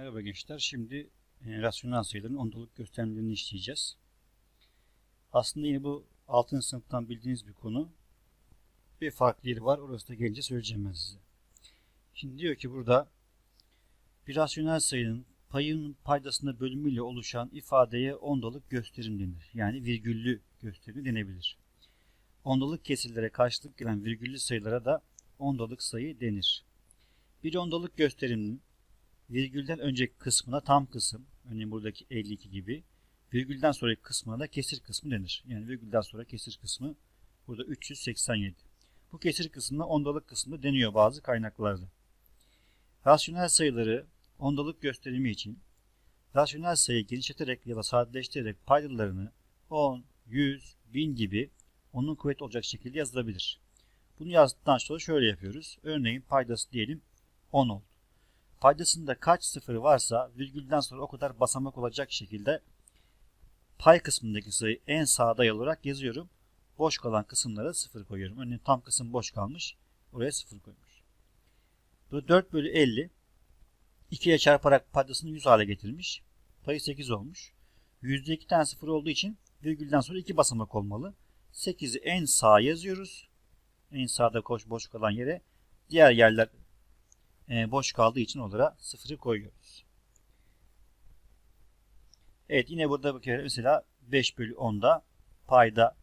Merhaba gençler. Şimdi e, rasyonel sayıların ondalık göstermelerini işleyeceğiz. Aslında yine bu 6. sınıftan bildiğiniz bir konu. Bir farklı yeri var. Orası da gelince söyleyeceğim ben size. Şimdi diyor ki burada bir rasyonel sayının payının paydasında bölümüyle oluşan ifadeye ondalık gösterim denir. Yani virgüllü gösterim denebilir. Ondalık kesirlere karşılık gelen virgüllü sayılara da ondalık sayı denir. Bir ondalık gösteriminin virgülden önceki kısmına tam kısım, örneğin buradaki 52 gibi, virgülden sonraki kısmına da kesir kısmı denir. Yani virgülden sonra kesir kısmı burada 387. Bu kesir kısmına ondalık kısmı deniyor bazı kaynaklarda. Rasyonel sayıları ondalık gösterimi için rasyonel sayı genişleterek ya da sadeleştirerek paydalarını 10, 100, 1000 gibi onun kuvvet olacak şekilde yazılabilir. Bunu yazdıktan sonra şöyle yapıyoruz. Örneğin paydası diyelim 10 oldu. Paydasında kaç sıfır varsa virgülden sonra o kadar basamak olacak şekilde pay kısmındaki sayı en sağda yer olarak yazıyorum. Boş kalan kısımlara sıfır koyuyorum. Örneğin tam kısım boş kalmış. Oraya sıfır koymuş. Bu 4 bölü 50 2'ye çarparak paydasını 100 hale getirmiş. Payı 8 olmuş. Yüzde 2 tane sıfır olduğu için virgülden sonra 2 basamak olmalı. 8'i en sağa yazıyoruz. En sağda koş boş kalan yere. Diğer yerler e, boş kaldığı için onlara sıfırı koyuyoruz. Evet yine burada bir kere mesela 5 bölü 10'da payda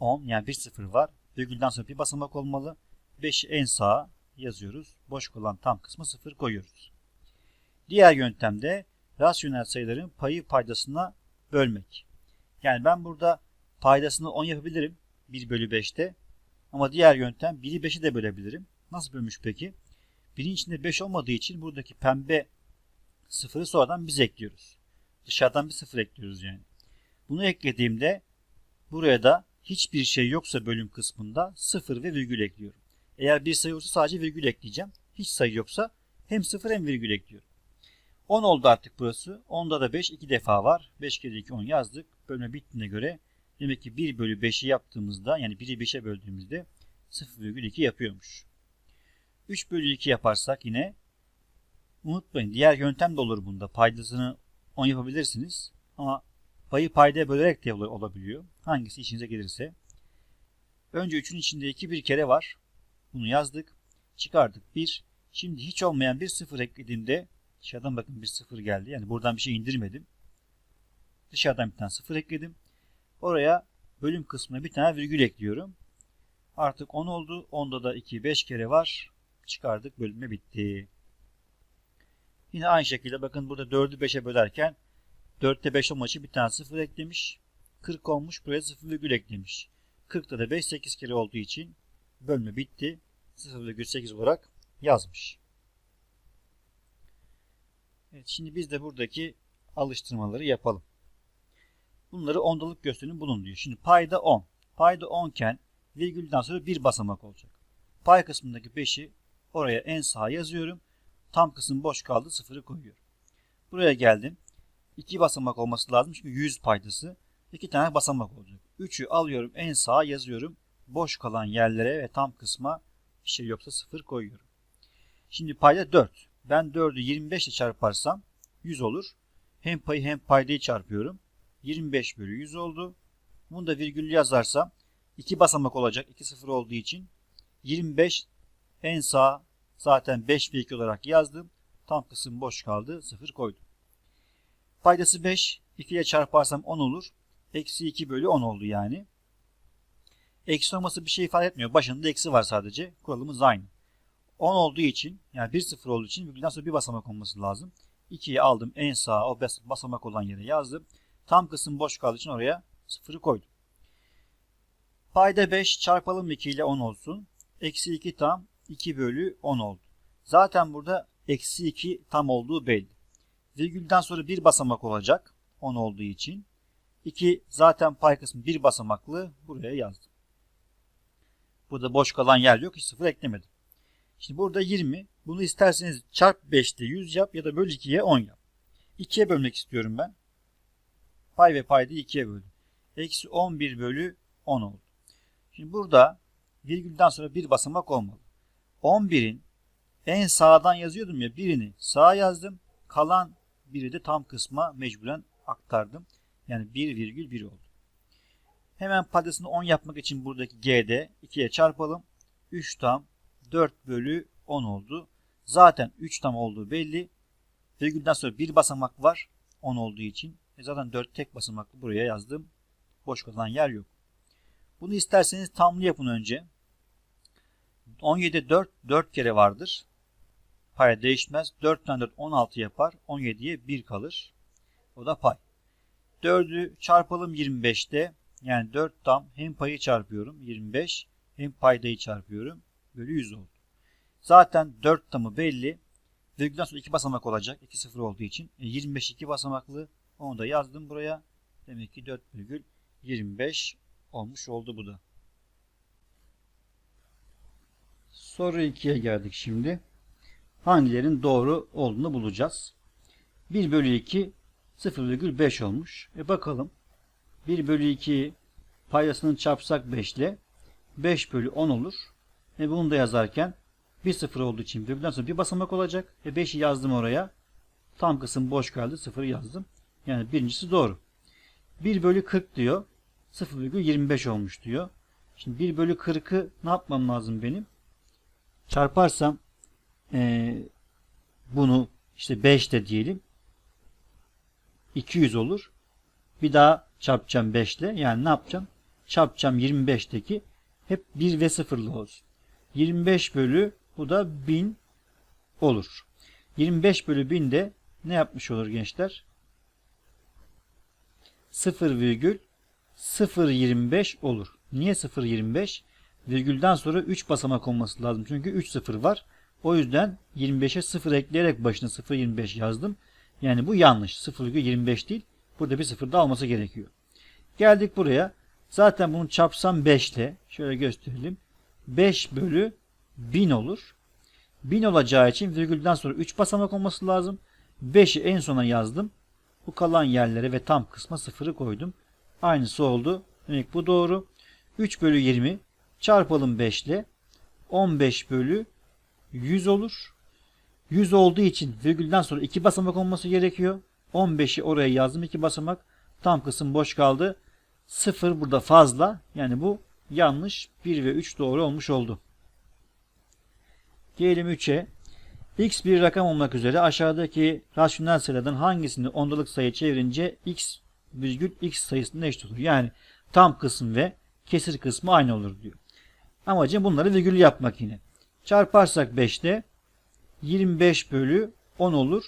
10 yani bir sıfır var. Virgülden sonra bir basamak olmalı. 5'i en sağa yazıyoruz. Boş kalan tam kısmı sıfır koyuyoruz. Diğer yöntemde rasyonel sayıların payı paydasına bölmek. Yani ben burada paydasını 10 yapabilirim 1 bölü 5'te. Ama diğer yöntem 1'i 5'e de bölebilirim. Nasıl bölmüş peki? Birin içinde 5 olmadığı için buradaki pembe sıfırı sonradan biz ekliyoruz. Dışarıdan bir sıfır ekliyoruz yani. Bunu eklediğimde buraya da hiçbir şey yoksa bölüm kısmında sıfır ve virgül ekliyorum. Eğer bir sayı olursa sadece virgül ekleyeceğim. Hiç sayı yoksa hem sıfır hem virgül ekliyorum. 10 oldu artık burası. 10'da da 5 iki defa var. 5 kere 2 10 yazdık. Bölme bittiğine göre demek ki 1 bölü 5'i yaptığımızda yani 1'i 5'e böldüğümüzde 0,2 yapıyormuş. 3 bölü 2 yaparsak yine unutmayın diğer yöntem de olur bunda. Paydasını 10 yapabilirsiniz ama payı paydaya bölerek de olabiliyor. Hangisi işinize gelirse. Önce 3'ün içinde 2 bir kere var. Bunu yazdık. Çıkardık 1. Şimdi hiç olmayan bir 0 eklediğimde dışarıdan bakın bir 0 geldi. Yani buradan bir şey indirmedim. Dışarıdan bir tane 0 ekledim. Oraya bölüm kısmına bir tane virgül ekliyorum. Artık 10 oldu. 10'da da 2 5 kere var çıkardık bölünme bitti. Yine aynı şekilde bakın burada 4'ü 5'e bölerken 4'te 5 olma için bir tane 0 eklemiş. 40 olmuş buraya 0,1 eklemiş. 40'ta da 5 8 kere olduğu için bölme bitti. 0,8 olarak yazmış. Evet şimdi biz de buradaki alıştırmaları yapalım. Bunları ondalık gösterin bulun diyor. Şimdi payda 10. Payda 10 iken virgülden sonra bir basamak olacak. Pay kısmındaki 5'i Oraya en sağ yazıyorum. Tam kısım boş kaldı. Sıfırı koyuyorum. Buraya geldim. 2 basamak olması lazım. Çünkü 100 paydası. 2 tane basamak olacak. 3'ü alıyorum. En sağa yazıyorum. Boş kalan yerlere ve tam kısma bir şey yoksa sıfır koyuyorum. Şimdi payda 4. Ben 4'ü 25 ile çarparsam 100 olur. Hem payı hem paydayı çarpıyorum. 25 bölü 100 oldu. Bunu da virgüllü yazarsam 2 basamak olacak. 2 sıfır olduğu için 25 en sağ zaten 5 ve 2 olarak yazdım. Tam kısım boş kaldı. 0 koydum. Paydası 5. 2 ile çarparsam 10 olur. Eksi 2 bölü 10 oldu yani. Eksi olması bir şey ifade etmiyor. Başında eksi var sadece. Kuralımız aynı. 10 olduğu için yani 1 0 olduğu için virgülden sonra bir basamak olması lazım. 2'yi aldım en sağa o basamak olan yere yazdım. Tam kısım boş kaldığı için oraya 0'ı koydum. Payda 5 çarpalım 2 ile 10 olsun. Eksi 2 tam 2 bölü 10 oldu. Zaten burada eksi 2 tam olduğu belli. Virgülden sonra bir basamak olacak 10 olduğu için. 2 zaten pay kısmı bir basamaklı buraya yazdım. Burada boş kalan yer yok. Hiç sıfır eklemedim. Şimdi burada 20. Bunu isterseniz çarp 5'te 100 yap ya da böl 2'ye 10 yap. 2'ye bölmek istiyorum ben. Pay ve payda 2'ye böldüm. Eksi 11 bölü 10 oldu. Şimdi burada virgülden sonra bir basamak olmalı. 11'in en sağdan yazıyordum ya birini sağa yazdım. Kalan biri de tam kısma mecburen aktardım. Yani 1,1 oldu. Hemen paydasını 10 yapmak için buradaki G'de 2'ye çarpalım. 3 tam 4 bölü 10 oldu. Zaten 3 tam olduğu belli. Virgülden sonra bir basamak var 10 olduğu için. E zaten 4 tek basamaklı buraya yazdım. Boş kalan yer yok. Bunu isterseniz tamlı yapın önce. 17'de 4 4 kere vardır. Pay değişmez. 4 tane 4 16 yapar. 17'ye 1 kalır. O da pay. 4'ü çarpalım 25'te. Yani 4 tam hem payı çarpıyorum 25 hem paydayı çarpıyorum. Bölü 100 oldu. Zaten 4 tamı belli. Virgülden sonra 2 basamak olacak. 2 sıfır olduğu için. E 25 2 basamaklı. Onu da yazdım buraya. Demek ki 4,25 olmuş oldu bu da. Soru 2'ye geldik şimdi. Hangilerin doğru olduğunu bulacağız. 1 bölü 2 0,5 olmuş. E bakalım. 1 bölü 2 paydasını çarpsak 5 ile 5 bölü 10 olur. E bunu da yazarken 1 sıfır olduğu için virgülden sonra bir basamak olacak. E 5'i yazdım oraya. Tam kısım boş kaldı. 0'ı yazdım. Yani birincisi doğru. 1 bölü 40 diyor. 0,25 olmuş diyor. Şimdi 1 bölü 40'ı ne yapmam lazım benim? Çarparsam e, bunu işte 5 de diyelim. 200 olur. Bir daha çarpacağım 5 ile. Yani ne yapacağım? Çarpacağım 25'teki hep 1 ve 0'lı olsun. 25 bölü bu da 1000 olur. 25 bölü 1000 de ne yapmış olur gençler? 0,025 olur. Niye 0,25? Virgülden sonra 3 basamak olması lazım. Çünkü 3 sıfır var. O yüzden 25'e 0 ekleyerek başına 0,25 yazdım. Yani bu yanlış. 0,25 değil. Burada bir sıfır daha olması gerekiyor. Geldik buraya. Zaten bunu çarpsam 5 ile şöyle gösterelim. 5 bölü 1000 olur. 1000 olacağı için virgülden sonra 3 basamak olması lazım. 5'i en sona yazdım. Bu kalan yerlere ve tam kısma sıfırı koydum. Aynısı oldu. Demek bu doğru. 3 bölü 20 çarpalım 5 ile 15 bölü 100 olur. 100 olduğu için virgülden sonra 2 basamak olması gerekiyor. 15'i oraya yazdım 2 basamak. Tam kısım boş kaldı. 0 burada fazla. Yani bu yanlış. 1 ve 3 doğru olmuş oldu. Gelelim 3'e. X bir rakam olmak üzere aşağıdaki rasyonel sayılardan hangisini ondalık sayı çevirince x virgül x sayısına eşit olur. Yani tam kısım ve kesir kısmı aynı olur diyor. Amacım bunları virgül yapmak yine. Çarparsak 5'te 25 bölü 10 olur.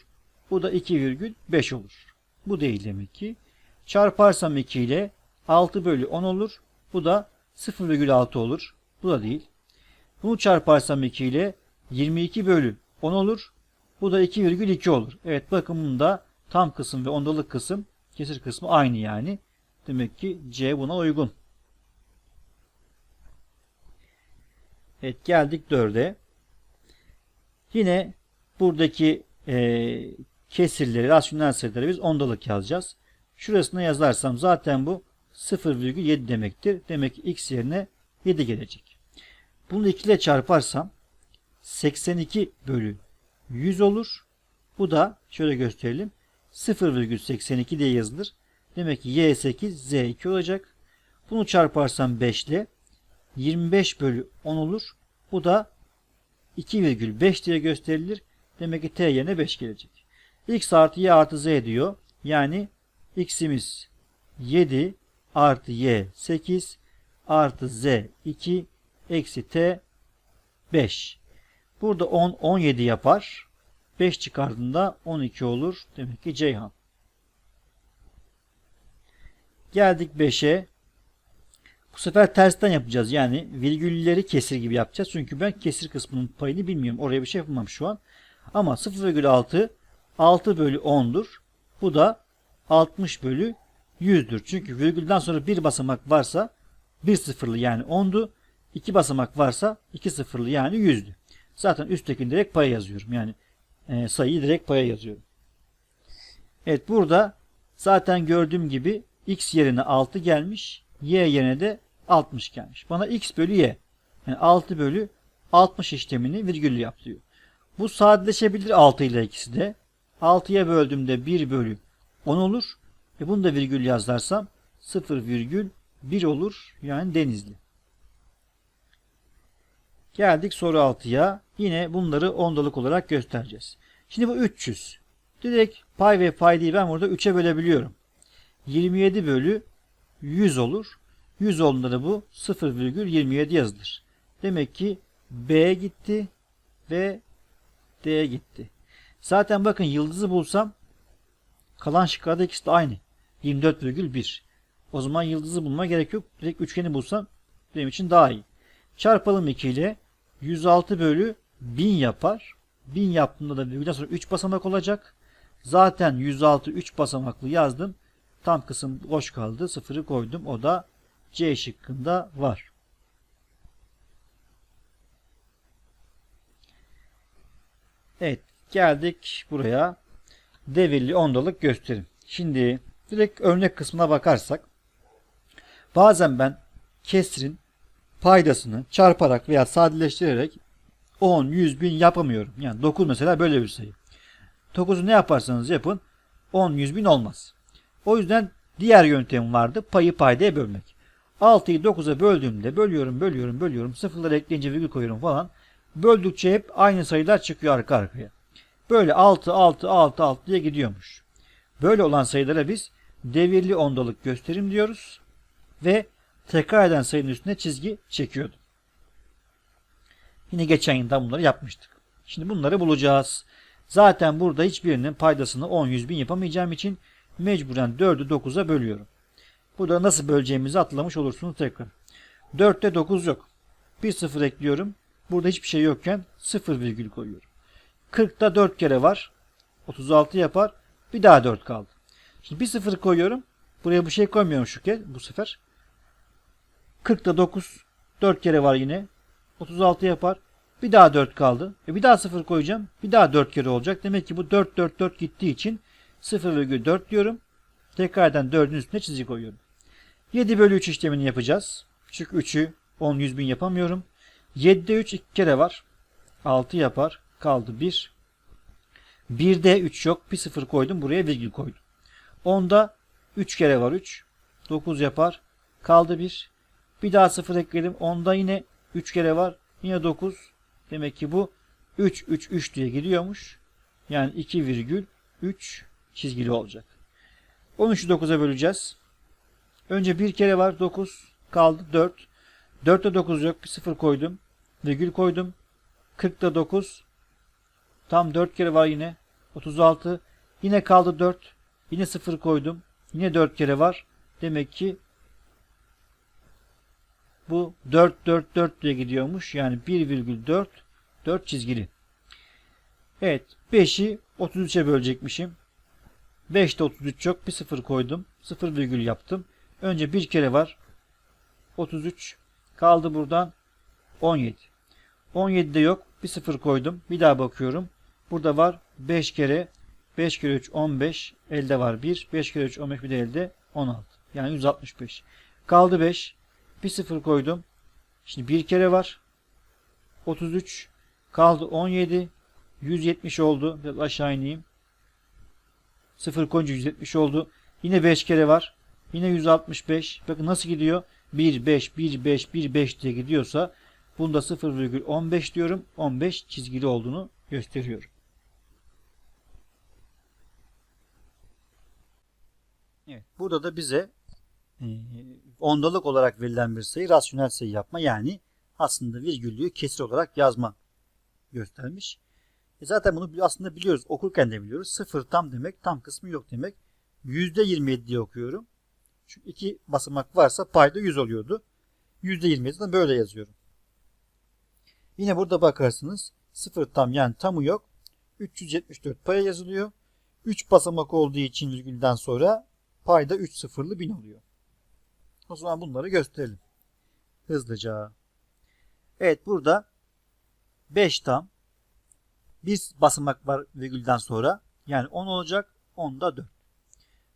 Bu da 2,5 olur. Bu değil demek ki. Çarparsam 2 ile 6 bölü 10 olur. Bu da 0,6 olur. Bu da değil. Bunu çarparsam 2 ile 22 bölü 10 olur. Bu da 2,2 olur. Evet bakın bunda tam kısım ve ondalık kısım kesir kısmı aynı yani. Demek ki C buna uygun. Evet geldik 4'e. Yine buradaki e, kesirleri, rasyonel sayıları biz ondalık yazacağız. Şurasına yazarsam zaten bu 0,7 demektir. Demek ki x yerine 7 gelecek. Bunu 2 ile çarparsam 82 bölü 100 olur. Bu da şöyle gösterelim. 0,82 diye yazılır. Demek ki y8 z2 olacak. Bunu çarparsam 5 ile 25 bölü 10 olur. Bu da 2,5 diye gösterilir. Demek ki t yerine 5 gelecek. x artı y artı z diyor. Yani x'imiz 7 artı y 8 artı z 2 eksi t 5. Burada 10 17 yapar. 5 çıkardığında 12 olur. Demek ki Ceyhan. Geldik 5'e. Bu sefer tersten yapacağız. Yani virgülleri kesir gibi yapacağız. Çünkü ben kesir kısmının payını bilmiyorum. Oraya bir şey yapamam şu an. Ama 0,6 6 bölü 10'dur. Bu da 60 bölü 100'dür. Çünkü virgülden sonra bir basamak varsa bir sıfırlı yani 10'du. İki basamak varsa iki sıfırlı yani 100'dü. Zaten üsttekini direkt paya yazıyorum. Yani e, sayıyı direkt paya yazıyorum. Evet burada zaten gördüğüm gibi x yerine 6 gelmiş. Y yerine de 60 gelmiş. Bana x bölü y. Yani 6 bölü 60 işlemini virgüllü yap diyor. Bu sadeleşebilir 6 ile ikisi de. 6'ya böldüğümde 1 bölü 10 olur. E bunu da virgül yazarsam 0,1 olur. Yani denizli. Geldik soru 6'ya. Yine bunları ondalık olarak göstereceğiz. Şimdi bu 300. Direkt pay ve paydayı ben burada 3'e bölebiliyorum. 27 bölü 100 olur. 100 olduğunda da bu 0,27 yazılır. Demek ki B gitti ve D gitti. Zaten bakın yıldızı bulsam kalan şıklarda ikisi de aynı. 24,1. O zaman yıldızı bulma gerek yok. Direkt üçgeni bulsam benim için daha iyi. Çarpalım 2 ile 106 bölü 1000 yapar. 1000 yaptığımda da virgülden sonra 3 basamak olacak. Zaten 106 3 basamaklı yazdım. Tam kısım boş kaldı. Sıfırı koydum. O da C şıkkında var. Evet. Geldik buraya. Devirli ondalık gösterim. Şimdi direkt örnek kısmına bakarsak bazen ben kesrin paydasını çarparak veya sadeleştirerek 10, 100, 1000 yapamıyorum. Yani 9 mesela böyle bir sayı. 9'u ne yaparsanız yapın 10, 100 bin olmaz. O yüzden diğer yöntem vardı. Payı paydaya bölmek. 6'yı 9'a böldüğümde bölüyorum, bölüyorum, bölüyorum. Sıfırları ekleyince virgül koyuyorum falan. Böldükçe hep aynı sayılar çıkıyor arka arkaya. Böyle 6, 6, 6, 6 diye gidiyormuş. Böyle olan sayılara biz devirli ondalık gösterim diyoruz. Ve tekrar eden sayının üstüne çizgi çekiyordum. Yine geçen yılda bunları yapmıştık. Şimdi bunları bulacağız. Zaten burada hiçbirinin paydasını 10, 100 bin yapamayacağım için mecburen 4'ü 9'a bölüyorum. Burada nasıl böleceğimizi atlamış olursunuz tekrar. 4'te 9 yok. Bir sıfır ekliyorum. Burada hiçbir şey yokken 0 virgül koyuyorum. 40'ta 4 kere var. 36 yapar. Bir daha 4 kaldı. Şimdi bir sıfır koyuyorum. Buraya bir şey koymuyorum şu kez bu sefer. 40'ta 9 4 kere var yine. 36 yapar. Bir daha 4 kaldı. E bir daha 0 koyacağım. Bir daha 4 kere olacak. Demek ki bu 4 4 4 gittiği için 0,4 diyorum. Tekrardan 4'ün üstüne çizgi koyuyorum. 7 bölü 3 işlemini yapacağız. Çünkü 3'ü 10 100 bin yapamıyorum. 7'de 3 2 kere var. 6 yapar. Kaldı 1. 1'de 3 yok. Bir 0 koydum. Buraya virgül koydum. 10'da 3 kere var 3. 9 yapar. Kaldı 1. Bir daha 0 ekledim. 10'da yine 3 kere var. Yine 9. Demek ki bu 3 3 3 diye gidiyormuş. Yani 2,3 çizgili olacak. 13'ü 9'a böleceğiz. Önce bir kere var 9 kaldı 4. 4'te 9 yok. Bir 0 koydum. Virgül koydum. 40'ta 9. Tam 4 kere var yine. 36. Yine kaldı 4. Yine 0 koydum. Yine 4 kere var. Demek ki bu 4 4 4 diye gidiyormuş. Yani 1,4 4 çizgili. Evet 5'i 33'e bölecekmişim. 5'te 33 yok. Bir 0 koydum. 0 virgül yaptım. Önce bir kere var. 33 kaldı buradan 17. 17'de yok. Bir 0 koydum. Bir daha bakıyorum. Burada var 5 kere 5 kere 3 15. Elde var 1. 5 kere 3 15 bir de elde 16. Yani 165. Kaldı 5. Bir 0 koydum. Şimdi bir kere var. 33 kaldı 17. 170 oldu. Biraz aşağı ineyim. 0 koyunca 170 oldu. Yine 5 kere var. Yine 165. Bakın nasıl gidiyor? 1 5 1 5 1 5 diye gidiyorsa bunda 0,15 diyorum. 15 çizgili olduğunu gösteriyorum. Evet, burada da bize e, ondalık olarak verilen bir sayı rasyonel sayı yapma yani aslında virgüllüğü kesir olarak yazma göstermiş. E zaten bunu aslında biliyoruz. Okurken de biliyoruz. Sıfır tam demek, tam kısmı yok demek. %27 diye okuyorum. Çünkü iki basamak varsa payda 100 oluyordu. %27'den böyle yazıyorum. Yine burada bakarsınız. Sıfır tam yani tamı yok. 374 paya yazılıyor. 3 basamak olduğu için virgülden sonra payda 3 sıfırlı 1000 oluyor. O zaman bunları gösterelim. Hızlıca. Evet burada 5 tam. Bir basamak var virgülden sonra. Yani 10 olacak. 10 da 4.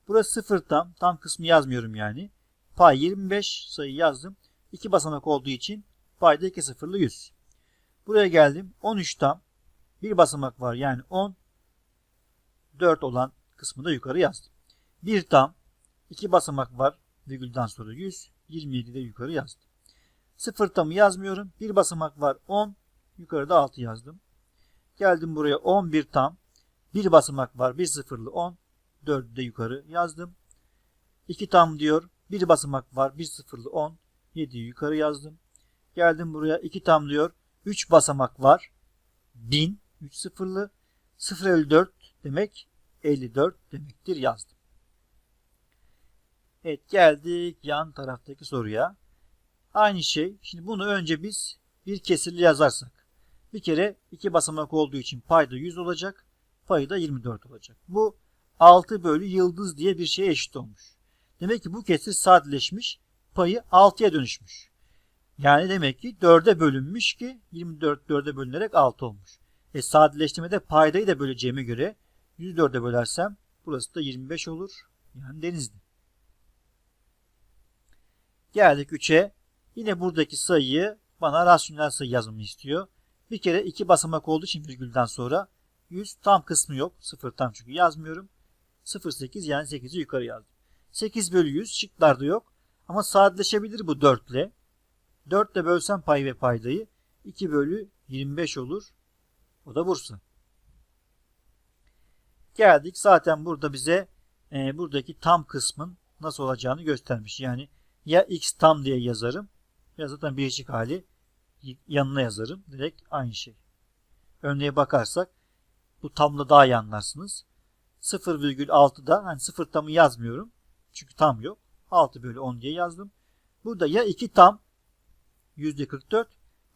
Burası 0 tam. Tam kısmı yazmıyorum yani. Pay 25 sayı yazdım. 2 basamak olduğu için payda 2 sıfırlı 100. Buraya geldim. 13 tam. Bir basamak var yani 10. 4 olan kısmı da yukarı yazdım. 1 tam 2 basamak var virgülden sonra 100 27 de yukarı yazdım. 0 tamı yazmıyorum. 1 basamak var 10 yukarıda 6 yazdım. Geldim buraya 11 tam 1 basamak var 1 sıfırlı 10 4'ü de yukarı yazdım. 2 tam diyor. 1 basamak var 1 sıfırlı 10 7'yi yukarı yazdım. Geldim buraya 2 tam diyor. 3 basamak var. 1000 3 sıfırlı 054 demek 54 demektir yazdım. Evet geldik yan taraftaki soruya. Aynı şey. Şimdi bunu önce biz bir kesirli yazarsak. Bir kere iki basamak olduğu için payda 100 olacak. Payı da 24 olacak. Bu 6 bölü yıldız diye bir şeye eşit olmuş. Demek ki bu kesir sadeleşmiş. Payı 6'ya dönüşmüş. Yani demek ki 4'e bölünmüş ki 24 4'e bölünerek 6 olmuş. E sadeleştirmede paydayı da böleceğime göre 104'e bölersem burası da 25 olur. Yani denizli. Geldik 3'e. Yine buradaki sayıyı bana rasyonel sayı yazmamı istiyor. Bir kere iki basamak olduğu için virgülden sonra 100 tam kısmı yok. 0 tam çünkü yazmıyorum. 0,8 yani 8'i yukarı yazdım. 8 bölü 100 şıklarda yok. Ama sadeleşebilir bu 4 ile. 4 ile bölsem pay ve paydayı 2 bölü 25 olur. O da Bursa. Geldik zaten burada bize e, buradaki tam kısmın nasıl olacağını göstermiş. Yani ya x tam diye yazarım ya zaten birleşik hali yanına yazarım. Direkt aynı şey. Örneğe bakarsak bu tamla daha iyi anlarsınız. 0,6'da hani 0 tamı yazmıyorum. Çünkü tam yok. 6 bölü 10 diye yazdım. Burada ya 2 tam %44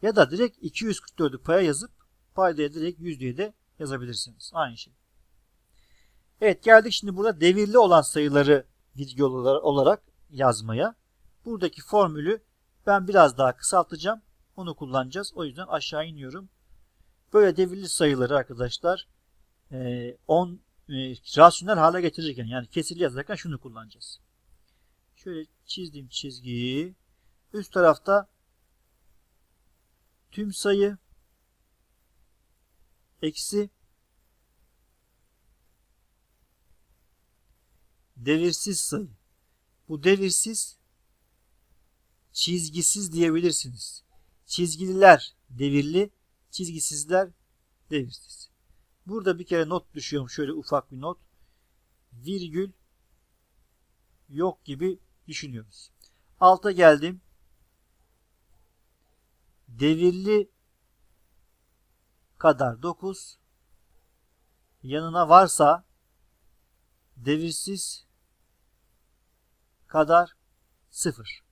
ya da direkt 244'ü paya yazıp paydaya direkt 100 diye de yazabilirsiniz. Aynı şey. Evet geldik şimdi burada devirli olan sayıları virgül olarak yazmaya. Buradaki formülü ben biraz daha kısaltacağım. Onu kullanacağız. O yüzden aşağı iniyorum. Böyle devirli sayıları arkadaşlar 10 e, rasyonel hale getirirken yani kesirli yazarken şunu kullanacağız. Şöyle çizdiğim çizgiyi üst tarafta tüm sayı eksi devirsiz sayı. Bu devirsiz çizgisiz diyebilirsiniz. Çizgililer devirli, çizgisizler devirsiz. Burada bir kere not düşüyorum. Şöyle ufak bir not. Virgül yok gibi düşünüyoruz. Alta geldim. Devirli kadar 9 yanına varsa devirsiz kadar 0.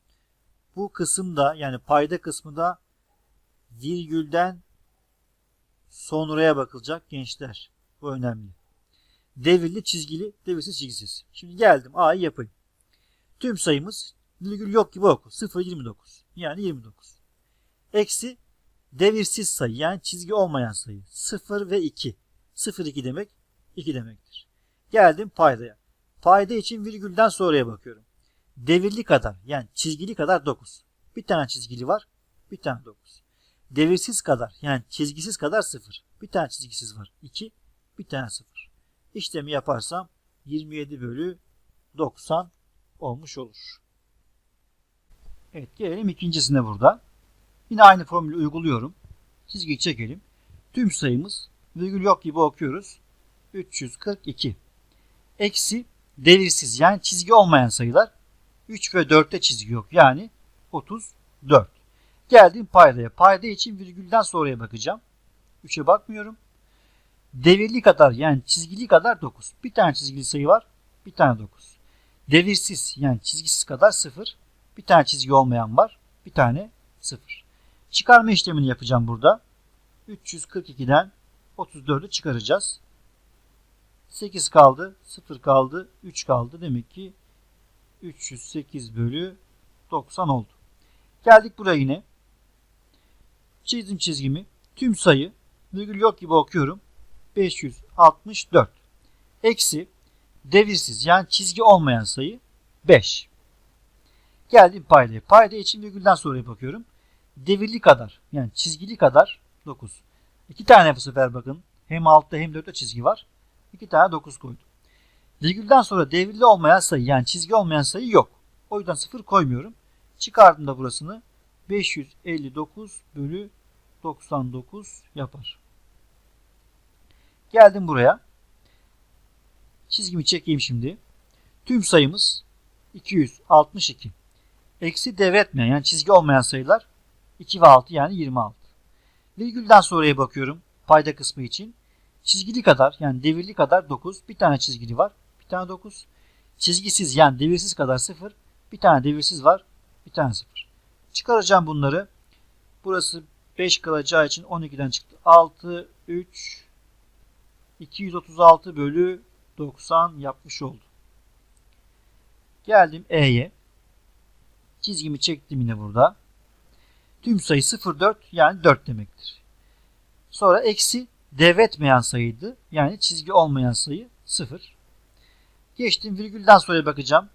Bu kısımda yani payda kısmında virgülden sonraya bakılacak gençler. Bu önemli. Devirli, çizgili, devirsiz, çizgisiz. Şimdi geldim A'yı yapayım. Tüm sayımız virgül yok gibi oku. 0,29. Yani 29. Eksi devirsiz sayı yani çizgi olmayan sayı. 0 ve 2. 0,2 demek 2 demektir. Geldim paydaya. Payda için virgülden sonraya bakıyorum. Devirli kadar yani çizgili kadar 9. Bir tane çizgili var. Bir tane 9. Devirsiz kadar yani çizgisiz kadar 0. Bir tane çizgisiz var. 2. Bir tane 0. İşlemi yaparsam 27 bölü 90 olmuş olur. Evet gelelim ikincisine burada. Yine aynı formülü uyguluyorum. Çizgiyi çekelim. Tüm sayımız virgül yok gibi okuyoruz. 342. Eksi devirsiz yani çizgi olmayan sayılar 3 ve 4'te çizgi yok. Yani 34. Geldim paydaya. Payda için virgülden sonraya bakacağım. 3'e bakmıyorum. Devirli kadar yani çizgili kadar 9. Bir tane çizgili sayı var. Bir tane 9. Devirsiz yani çizgisiz kadar 0. Bir tane çizgi olmayan var. Bir tane 0. Çıkarma işlemini yapacağım burada. 342'den 34'ü çıkaracağız. 8 kaldı. 0 kaldı. 3 kaldı. Demek ki 308 bölü 90 oldu. Geldik buraya yine. Çizdim çizgimi. Tüm sayı virgül yok gibi okuyorum. 564. Eksi devirsiz yani çizgi olmayan sayı 5. Geldim paydaya. Payda için virgülden sonra bakıyorum. Devirli kadar yani çizgili kadar 9. İki tane bu sefer bakın. Hem altta hem orta çizgi var. 2 tane 9 koydum. Virgülden sonra devirli olmayan sayı yani çizgi olmayan sayı yok. O yüzden 0 koymuyorum. Çıkardım da burasını 559 bölü 99 yapar. Geldim buraya. Çizgimi çekeyim şimdi. Tüm sayımız 262. Eksi devretmeyen yani çizgi olmayan sayılar 2 ve 6 yani 26. Virgülden sonraya bakıyorum payda kısmı için. Çizgili kadar yani devirli kadar 9. Bir tane çizgili var. Bir tane 9. Çizgisiz yani devirsiz kadar 0. Bir tane devirsiz var. Bir tane 0. Çıkaracağım bunları. Burası 5 kalacağı için 12'den çıktı. 6, 3, 236 bölü 90 yapmış oldu. Geldim E'ye. Çizgimi çektim yine burada. Tüm sayı 0,4 yani 4 demektir. Sonra eksi devretmeyen sayıydı. Yani çizgi olmayan sayı 0. Geçtim virgülden sonra bakacağım.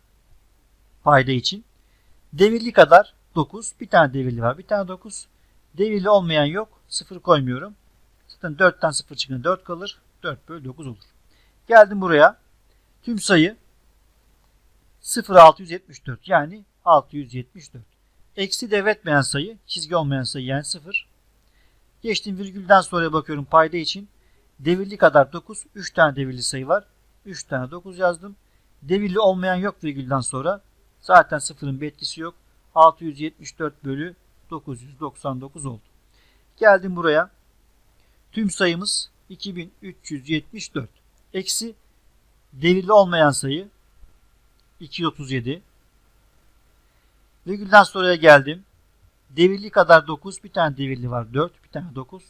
Payda için. Devirli kadar 9. Bir tane devirli var. Bir tane 9. Devirli olmayan yok. 0 koymuyorum. Zaten 4'ten 0 çıkınca 4 kalır. 4 bölü 9 olur. Geldim buraya. Tüm sayı 0,674 yani 674. Eksi devretmeyen sayı, çizgi olmayan sayı yani 0. Geçtim virgülden sonra bakıyorum payda için. Devirli kadar 9. 3 tane devirli sayı var. 3 tane 9 yazdım. Devirli olmayan yok virgülden sonra. Zaten sıfırın bir etkisi yok. 674 bölü 999 oldu. Geldim buraya. Tüm sayımız 2374. Eksi devirli olmayan sayı 237. Virgülden sonraya geldim. Devirli kadar 9, bir tane devirli var 4, bir tane 9.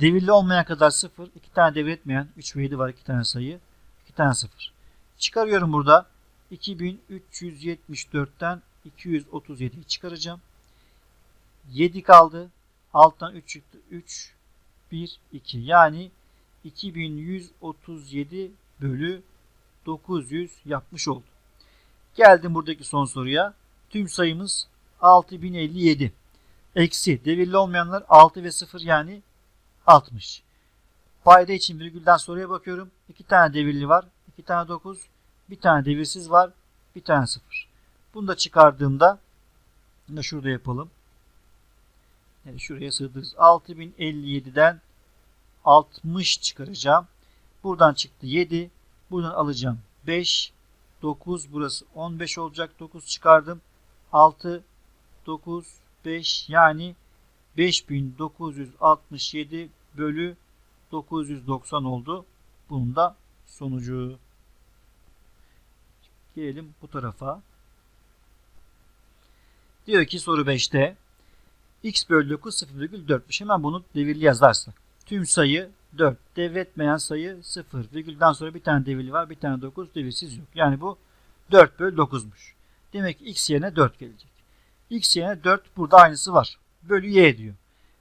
Devirli olmayan kadar 0, iki tane devir etmeyen 3 ve 7 var, iki tane sayı, iki tane 0. Çıkarıyorum burada. 2374'ten 237'yi çıkaracağım. 7 kaldı. Alttan 3 çıktı. 3, 1, 2. Yani 2137 bölü 900 yapmış oldu. Geldim buradaki son soruya. Tüm sayımız 6057. Eksi devirli olmayanlar 6 ve 0 yani 60. Payda için virgülden soruya bakıyorum. 2 tane devirli var. 2 tane 9. Bir tane devirsiz var. Bir tane 0. Bunu da çıkardığımda da şurada yapalım. Yani şuraya sığdırırız. 6057'den 60 çıkaracağım. Buradan çıktı 7. Buradan alacağım 5. 9 burası 15 olacak. 9 çıkardım. 6 9 5 yani 5967 bölü 990 oldu. Bunun da sonucu. Gelelim bu tarafa. Diyor ki soru 5'te x bölü 9 0,4'müş. Hemen bunu devirli yazarsak. Tüm sayı 4. Devretmeyen sayı 0. Virgülden sonra bir tane devirli var. Bir tane 9. Devirsiz yok. Yani bu 4 bölü 9'muş. Demek ki x yerine 4 gelecek. x yerine 4 burada aynısı var. Bölü y diyor.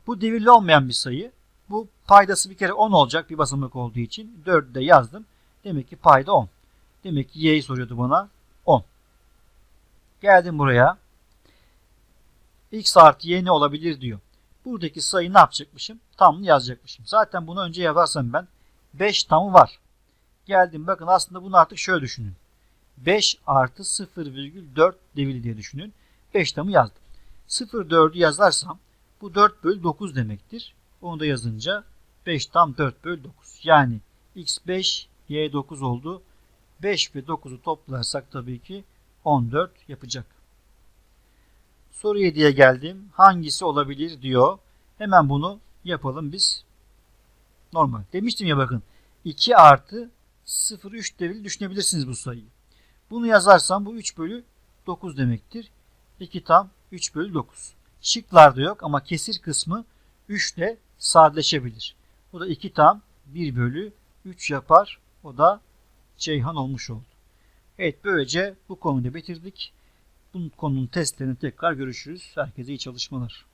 Bu devirli olmayan bir sayı. Bu paydası bir kere 10 olacak bir basamak olduğu için. 4'ü de yazdım. Demek ki payda 10. Demek ki y'yi soruyordu bana. 10. Geldim buraya. X artı y ne olabilir diyor. Buradaki sayı ne yapacakmışım? Tamını yazacakmışım. Zaten bunu önce yaparsam ben 5 tamı var. Geldim bakın aslında bunu artık şöyle düşünün. 5 artı 0,4 devili diye düşünün. 5 tamı yazdım. 0,4'ü yazarsam bu 4 bölü 9 demektir. Onu da yazınca 5 tam 4 bölü 9. Yani x 5, y 9 oldu. 5 ve 9'u toplarsak tabii ki 14 yapacak. Soru 7'ye geldim. Hangisi olabilir diyor. Hemen bunu yapalım biz. Normal. Demiştim ya bakın. 2 artı 0,3 devili düşünebilirsiniz bu sayıyı. Bunu yazarsam bu 3 bölü 9 demektir. 2 tam 3 bölü 9. Şıklarda yok ama kesir kısmı 3 ile sadeleşebilir. Bu da 2 tam 1 bölü 3 yapar. O da Ceyhan olmuş oldu. Evet böylece bu konuyu da bitirdik. Bu konunun testlerini tekrar görüşürüz. Herkese iyi çalışmalar.